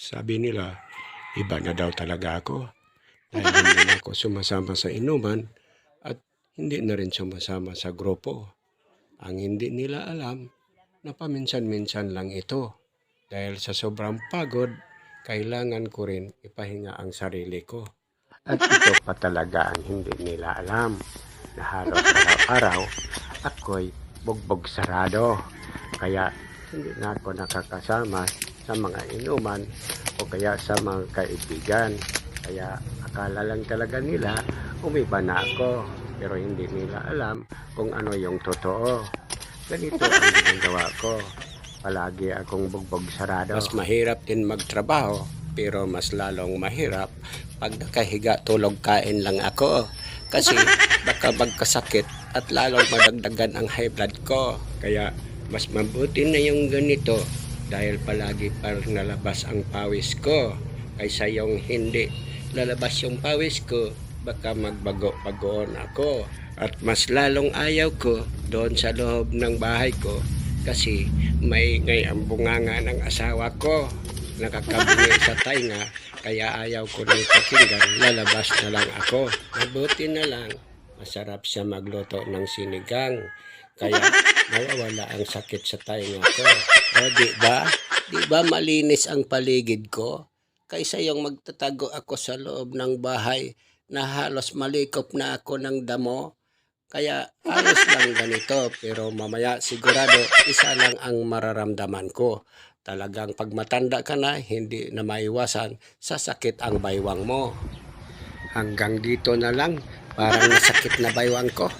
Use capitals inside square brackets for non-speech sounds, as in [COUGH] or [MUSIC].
Sabi nila, iba na daw talaga ako. [LAUGHS] Dahil hindi na ako sumasama sa inuman at hindi na rin sumasama sa grupo. Ang hindi nila alam na paminsan-minsan lang ito. Dahil sa sobrang pagod, kailangan ko rin ipahinga ang sarili ko. At ito pa talaga ang hindi nila alam na halos araw-araw ako'y bugbog sarado. Kaya hindi na ako nakakasama sa mga inuman o kaya sa mga kaibigan. Kaya akala lang talaga nila umiba na ako. Pero hindi nila alam kung ano yung totoo. Ganito ang [LAUGHS] ginagawa ko. Palagi akong bugbog sarado. Mas mahirap din magtrabaho pero mas lalong mahirap pag nakahiga tulog kain lang ako. Kasi [LAUGHS] baka magkasakit at lalong madagdagan ang high blood ko. Kaya mas mabuti na yung ganito dahil palagi pa nalabas ang pawis ko. Kaysa yung hindi lalabas yung pawis ko baka magbago-bagoon ako. At mas lalong ayaw ko doon sa loob ng bahay ko kasi may ngay ang bunganga ng asawa ko. Nakakabingi [LAUGHS] sa tainga kaya ayaw ko nang pakinggan lalabas na lang ako. Mabuti na lang masarap siya magluto ng sinigang kaya [LAUGHS] nawawala ang sakit sa tainga ko o di ba di ba malinis ang paligid ko kaysa yung magtatago ako sa loob ng bahay na halos malikop na ako ng damo kaya ayos lang ganito pero mamaya sigurado isa lang ang mararamdaman ko. Talagang pag matanda ka na, hindi na maiwasan, sasakit ang baywang mo. Hanggang dito na lang, parang nasakit na baywang ko.